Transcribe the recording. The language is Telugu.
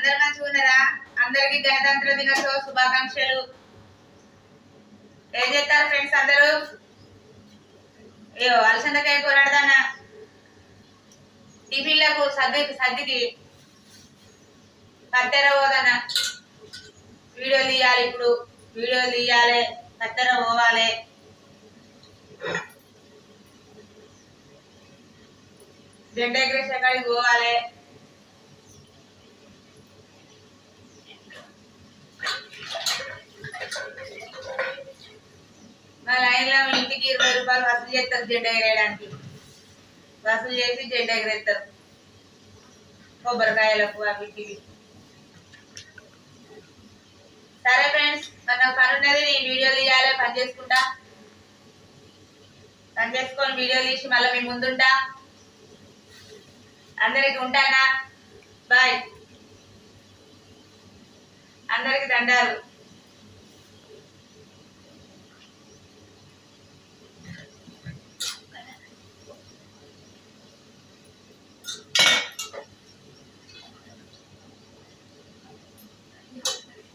అందరు మంచిగా ఉన్నారా? అందరికి గణతంత్ర దినోత్సవ శుభాకాంక్షలు. ఏం చేస్తారు ఫ్రెండ్స్ అందరూ? అయ్యో అలసందకాయ కొరడదానా టిఫిన్లకు సర్దికి సర్దికి కత్తెర పోదానా వీడియోలు తీయాలి ఇప్పుడు. వీడియోలు తీయాలి కత్తెర పోవాలి. జెండా ఎగరేసే కాడికి పోవాలి. మా లైన్లో ఇంటికి ఇరవై రూపాయలు వసూలు చేస్తారు జెండా ఎగరేయడానికి. వసూలు చేసి జెండా ఎగరేస్తారు. కొబ్బరికాయలకు అవిటికి సరే ఫ్రెండ్స్ మన పని ఉన్నది నేను వీడియో తీయాలి పని చేసుకుంటా. పని చేసుకొని వీడియో తీసి మళ్ళీ మీ ముందుంటా. అందరికి ఉంటానా? బాయ్ అందరికి దండాలు.